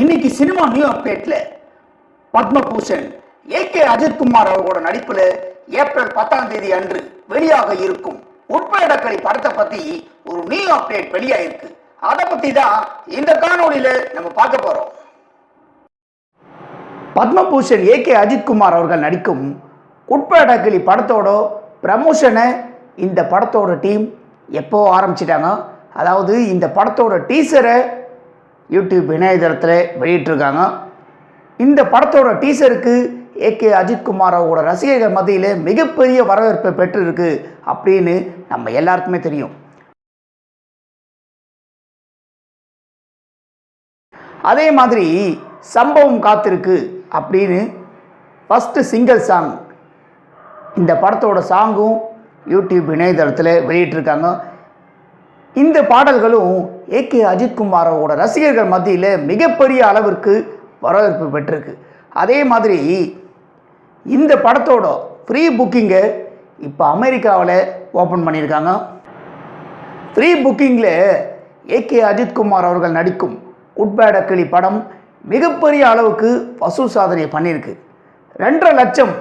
இன்னைக்கு cinema new அப்டேட்ல Padma Bhushan A K Ajithkumar அவர்களோட நடிப்புல ஏப்ரல் பத்தாம் தேதி அன்று வெளியாக இருக்கும் உட்பயடக்கடி படத்தை பத்தி ஒரு நியூ அப்டேட் வெளியாயிருக்கு. அதை பத்தி தான் இந்த காணொலியில நம்ம பார்க்க போறோம். பத்மபூஷன் ஏ கே அஜித்குமார் அவர்கள் நடிக்கும் உட்பயடக்கிளி படத்தோட ப்ரமோஷனை இந்த படத்தோட டீம் எப்போ ஆரம்பிச்சிட்டாங்க? அதாவது இந்த படத்தோட டீசரை யூடியூப் இணையதளத்தில் வெளியிட்டிருக்காங்க. இந்த படத்தோட டீசருக்கு ஏகே அஜித்குமார் அவரோட ரசிகர்கள் மத்தியில் மிகப்பெரிய வரவேற்பை பெற்றிருக்கு அப்படின்னு நம்ம எல்லாருக்குமே தெரியும். அதே மாதிரி சம்பவம் காத்திருக்கு அப்படின்னு ஃபஸ்ட்டு சிங்கிள் சாங் இந்த படத்தோட சாங்கும் யூடியூப் இணையதளத்தில் வெளியிட்டிருக்காங்க. இந்த பாடல்களும் ஏகே அஜித்குமாரோட ரசிகர்கள் மத்தியில் மிகப்பெரிய அளவிற்கு வரவேற்பு பெற்றிருக்கு. அதே மாதிரி இந்த படத்தோட ஃப்ரீ புக்கிங்கை இப்போ அமெரிக்காவில் ஓப்பன் பண்ணியிருக்காங்க. ஃப்ரீ புக்கிங்கில் ஏகே அஜித்குமார் அவர்கள் நடிக்கும் உட்பேட கிளி படம் மிகப்பெரிய அளவுக்கு வசூல் சாதனையை பண்ணியிருக்கு. ரெண்டரை லட்சம்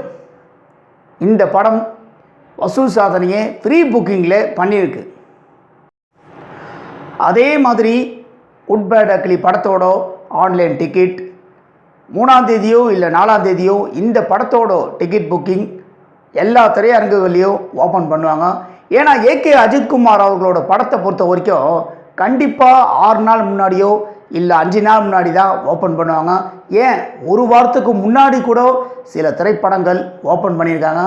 இந்த படம் வசூல் சாதனையை ஃப்ரீ புக்கிங்கில் பண்ணியிருக்கு. அதே மாதிரி உட்பேட் அக்லி படத்தோட ஆன்லைன் டிக்கெட் மூணாம் தேதியோ இல்லை நாலாம் தேதியோ இந்த படத்தோட டிக்கெட் புக்கிங் எல்லா திரையரங்குகள்லையும் ஓப்பன் பண்ணுவாங்க. ஏன்னா ஏகே அஜித்குமார் அவர்களோட படத்தை பொறுத்த வரைக்கும் கண்டிப்பாக ஆறு நாள் முன்னாடியோ இல்லை அஞ்சு நாள் முன்னாடி தான் ஓப்பன் பண்ணுவாங்க. ஏன்? ஒரு வாரத்துக்கு முன்னாடி கூட சில திரைப்படங்கள் ஓப்பன் பண்ணியிருக்காங்க.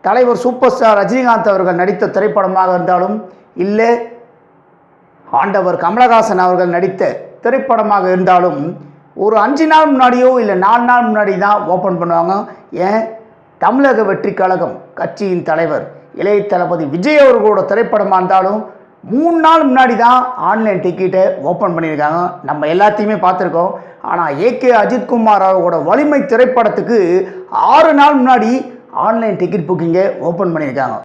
தலைவர் சூப்பர் ஸ்டார் ரஜினிகாந்த் அவர்கள் நடித்த திரைப்படமாக இருந்தாலும் இல்லை ஆண்டவர் கமலஹாசன் அவர்கள் நடித்த திரைப்படமாக இருந்தாலும் ஒரு அஞ்சு நாள் முன்னாடியோ இல்லை நாலு நாள் முன்னாடி தான் ஓப்பன் பண்ணுவாங்க. ஏன்? தமிழக வெற்றி கழகம் கட்சியின் தலைவர் இளைய தளபதி விஜய் அவர்களோட திரைப்படமாக இருந்தாலும் மூணு நாள் முன்னாடி தான் ஆன்லைன் டிக்கெட்டை ஓப்பன் பண்ணியிருக்காங்க. நம்ம எல்லாத்தையுமே பார்த்துருக்கோம். ஆனால் ஏகே அஜித்குமார் அவர்களோட வலிமை திரைப்படத்துக்கு ஆறு நாள் முன்னாடி ஆன்லைன் டிக்கெட் புக்கிங்கை ஓப்பன் பண்ணியிருக்காங்க.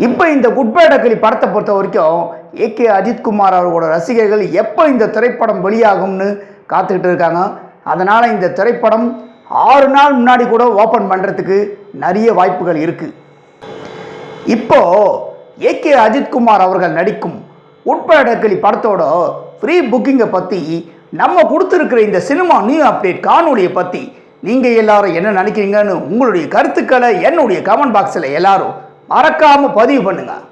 இப்போ இந்த குட்பேடக்கிளி படத்தை பொறுத்த வரைக்கும் ஏகே அஜித்குமார் அவர்களோட ரசிகர்கள் எப்போ இந்த திரைப்படம் வெளியாகும்னு காத்துக்கிட்டு இருக்காங்க. அதனால் இந்த திரைப்படம் ஆறு நாள் முன்னாடி கூட ஓப்பன் பண்ணுறதுக்கு நிறைய வாய்ப்புகள் இருக்குது இப்போது ஏகே அஜித்குமார் அவர்கள் நடிக்கும் உட்படக்கிளி படத்தோட ஃப்ரீ புக்கிங்கை பற்றி நம்ம கொடுத்துருக்கிற இந்த சினிமா நியூ அப்டேட் காணொலியை பற்றி நீங்கள் எல்லாரும் என்ன நினைக்கிறீங்கன்னு உங்களுடைய கருத்துக்களை என்னுடைய கமெண்ட் பாக்ஸில் எல்லாரும் மறக்காமல் பதிவு பண்ணுங்கள்